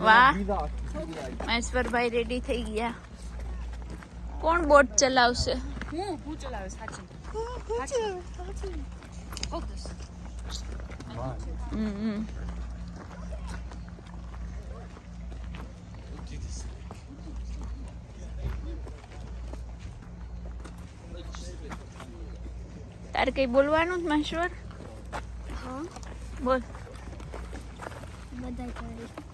વાહ મહેશ્વરભાઈ રેડી થઈ ગયા કોણ બોટ ચલાવશે હું હું ચલાવે સાચી. Hold this. હમ હમ. તારે કઈ બોલવાનું જ મહેશ્વર? હા. બોલ. બધા કરે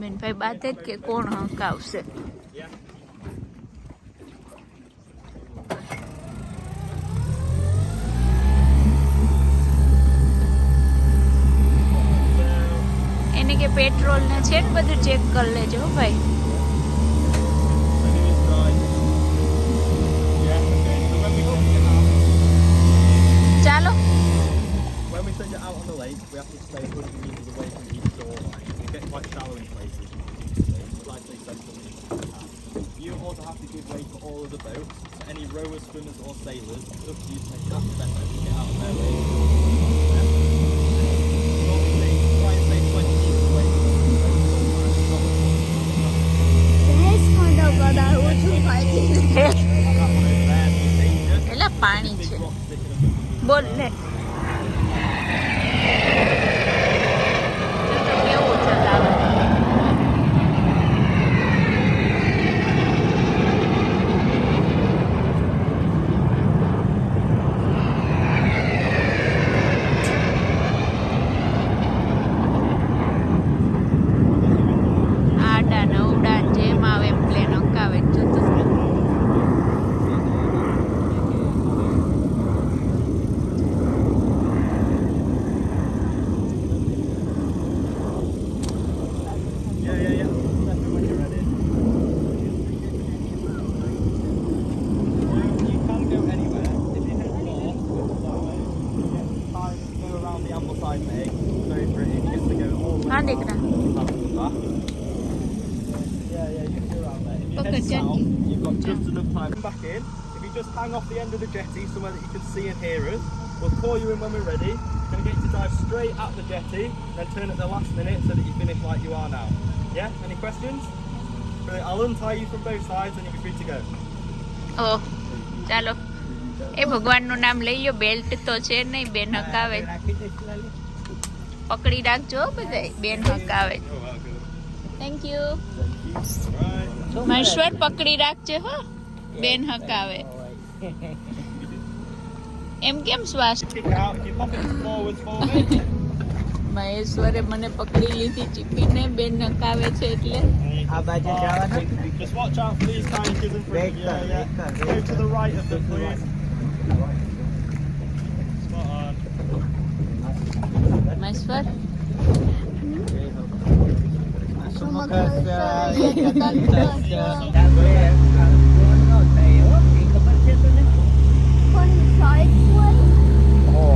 બેનભાઈ બાદ જ કે કોણ હંકાવશે? એને કે પેટ્રોલ ને છે બધું ચેક કરી લેજો ભાઈ. We have to stay 100 metres away from each shoreline. It gets quite shallow in places. You also have to give way to all of the boats. So any rowers, swimmers or sailors, up to you to make sure the on the apple side the egg goes over to go all the way Yeah, yeah, you can do around there. You've got just enough time. Come back in. If you just hang off the end of the jetty somewhere that you can see and hear us, we'll call you in when we're ready. Going to get you to dive straight at the jetty, then turn at the last minute so that you finish like you are now. Yeah, any questions? Brilliant. I'll untie you from both sides and you'll be free to go. Oh, hello. એ ભગવાનનું નામ લઈ લો belt તો છે નહીં બેન હકાવે. પકડી રાખજો બધા બેન હકાવે. થેન્ક યુ મહેશ્વર પકડી રાખજે હો બેન હકાવે. એમ કેમ શ્વાસ. મહેશ્વરે મને પકડી લીધી ચીપીને બેન હકાવે છે એટલે. આ બાજુ જવાના? Spot on.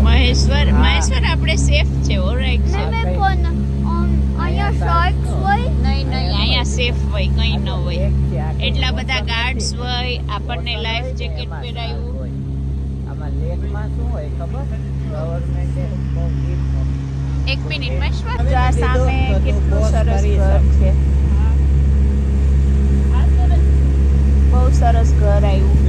મહેશ્વર મહેશ્વર આપણે સેફ છે ઓરાઈટ છે ને પણ અહીંયા સાઈડ હોય? નહીં નહીં અહીંયા સેફ હોય કંઈ ન હોય. એટલા બધા ગાર્ડ્સ હોય આપણને લાઈફ જેકેટ પહેરાયું. સારું લેકમાં શું હોય ખબર? ગવર્મેન્ટે બહુ એક મિનિટ મહેશ્વર જો આ સામે કેટલું સરસ ઘર છે. બહુ સરસ ઘર આવ્યું.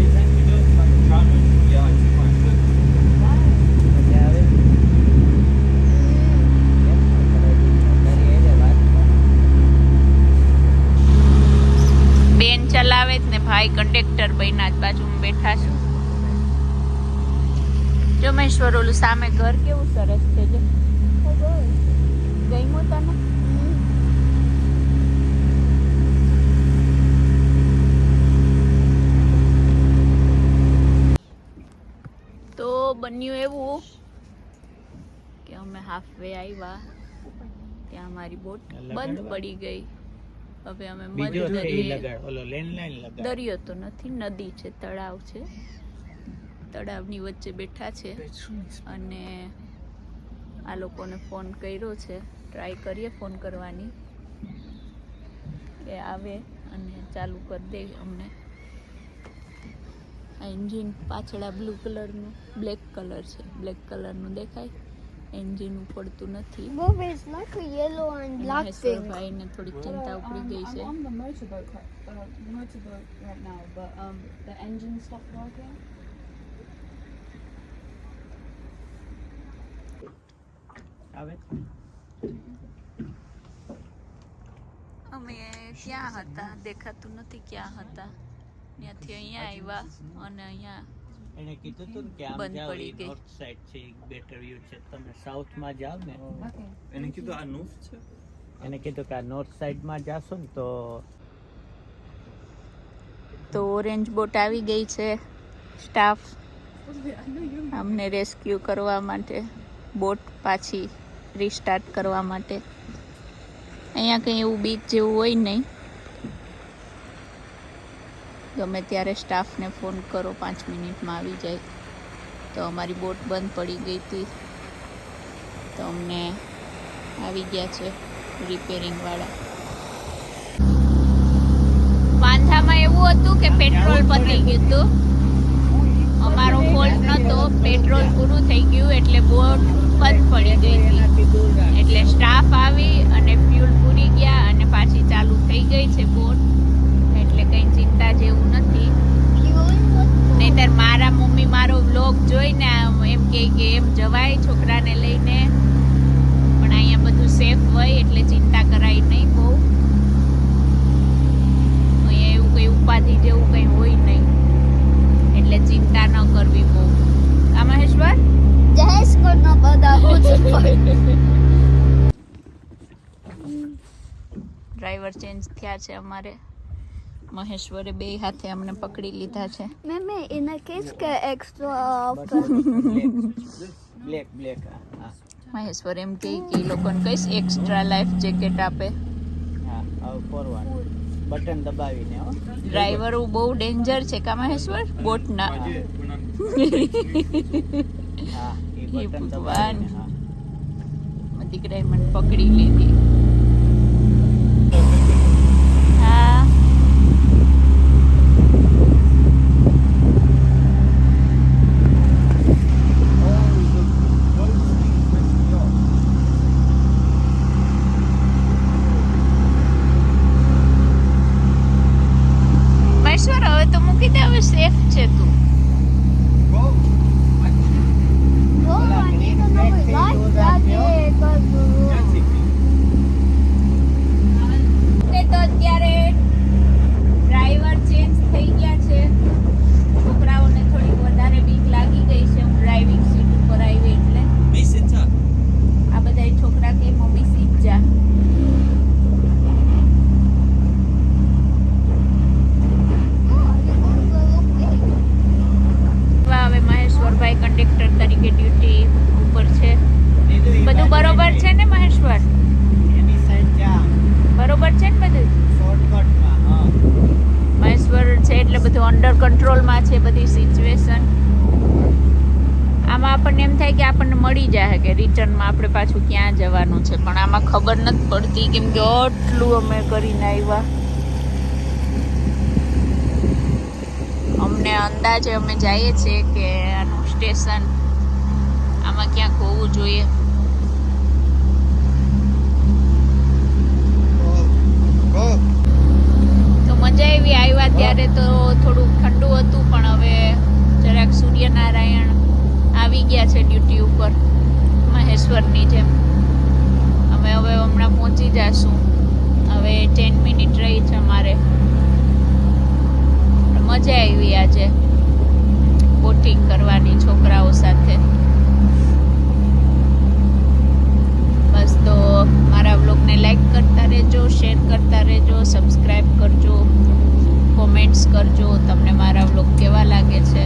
ચલાવે જ ને ભાઈ કંડક્ટર બન્યા જ બાજુમાં બેઠા છે. જો ઓલું સામે ઘર કેવું સરસ છે જો. ગમ્યું તને બન્યું એવું કે અમે હાફ વે આવ્યા. ત્યાં અમારી બોટ બંધ પડી ગઈ. હવે અમે દરિયો તો નથી નદી છે તળાવ છે. તળાવની વચ્ચે બેઠા છે. અને આ લોકોને ફોન કર્યો છે. ટ્રાય કરીએ ફોન કરવાની. કે આવે અને ચાલુ કરી દે અમને. આ એન્જિન પાછળ આ બ્લુ કલરનું બ્લેક કલર છે. બ્લેક કલરનું દેખાય. એન્જિન ઉપડતું નથી. ભાઈને થોડીક ચિંતા ઉપડી ગઈ છે. આવે અમે ક્યાં હતા? દેખાતું નથી ક્યાં હતા. ત્યાંથી અહીંયા આવ્યા અને અહીંયા એને કીધું તું કે આમ જાઓ નોર્થ સાઈડ છે એક બેટર વ્યૂ છે. તમે સાઉથમાં જાઓ ને એને કીધું આ નોર્થ છે? એને કીધું કે આ નોર્થ સાઈડમાં જાશો ને તો તો ઓરેન્જ બોટ આવી ગઈ છે સ્ટાફ અમને રેસ્ક્યુ કરવા માટે બોટ પાછી રિસ્ટાર્ટ કરવા માટે. અહીંયા કંઈ એવું બીચ જેવું હોય નહીં. ગમે ત્યારે સ્ટાફને ફોન કરો પાંચ મિનિટમાં આવી જાય. તો અમારી બોટ બંધ પડી ગઈ હતી. તો અમને આવી ગયા છે રિપેરિંગવાળા વાંધામાં એવું હતું કે પેટ્રોલ પતી ગયું હતું. અમારો ફોલ્ટ નહોતો પેટ્રોલ પૂરું થઈ ગયું એટલે બોટ બંધ પડી ગઈ એટલે સ્ટાફ આવી અને ફ્યુલ પૂરી ગયા અને પાછી ચાલુ થઈ ગઈ છે બોટ એટલે કંઈ ચિંતા જેવું નથી Fuel was નહીતર મારા મમ્મી મારો વ્લોગ જોઈને આમ એમ કહે કે એમ જવાય છોકરાને લઈને પણ અહીંયા બધું સેફ હોય એટલે ચિંતા કરાય નહીં બહુ અહીંયા એવું કંઈ ઉપાધિ જેવું કંઈ હોય નહીં એટલે ચિંતા ન કરવી બહુ આ Maheshwar Jess could not bother who to fight. Change થયા છે અમારે. મહેશ્વરે બે હાથે અમને પકડી લીધા છે. Meme, મે એના કેસ કે એક્સ્ટ્રા બ્લેક બ્લેક હા મહેશ્વર એમ કહે કે એ લોકોને કહીશ એક્સ્ટ્રા લાઈફ જેકેટ આપે. હા ફોરવર્ડ બટન દબાવીને હો. ડ્રાઈવર બહુ ડેન્જર છે કા મહેશ્વર? બોટના. હા એ બટન દબાવીને હા. દીકરાએ મને પકડી લીધી હા મહેશ્વર હવે તો મૂકી દે હવે સેફ છે તું તો I need another life jacket. 'cause, uh, ને તો અત્યારે ડ્રાઈવર ચેન્જ થઈ ગયા છે છોકરાઓને થોડી વધારે બીક લાગી ગઈ છે હું ડ્રાઇવિંગ સીટ ઉપર આવી એટલે આ બધા છોકરા કે મમ્મી સીટ જા oh, you want to go big. હવે મહેશ્વરભાઈ કંડક્ટર તરીકે ડ્યુટી ઉપર છે નીધુ, ઈ બધું બાજુ બરોબર જઈને છે ને મહેશ્વર એની સાઈડ જા બરોબર છે ને બધું શોર્ટકટમાં હા મહેશ્વર છે એટલે અંડર કંટ્રોલમાં છે બધી સિચ્યુએશન આમાં આપણને એમ થાય કે આપણને મળી જાય કે રિટર્નમાં આપણે પાછું ક્યાં જવાનું છે. પણ આમાં ખબર નથી પડતી કેમ કે આટલું અમે કરીને આવ્યા. અમને અંદાજે અમે જઈએ છીએ કે આનું સ્ટેશન આમાં ક્યાંક હોવું જોઈએ. ત્યારે તો થોડું ઠંડુ હતું, પણ હવે જરાક સૂર્યનારાયણ આવી ગયા છે ડ્યુટી ઉપર, મહેશ્વરની જેમ. અમે હવે હમણાં પહોંચી જશું. હવે ટેન મિનિટ રહી છે અમારે. મજા આવી આજે બોટિંગ કરવાની છોકરાઓ સાથે. બસ તો મારા બ્લોગને લાઈક કરતા રહેજો શેર કરતા રહેજો સબસ્ક્રાઈબ કરજો. કોમેન્ટ્સ કરજો તમને મારા વ્લોગ કેવા લાગે છે.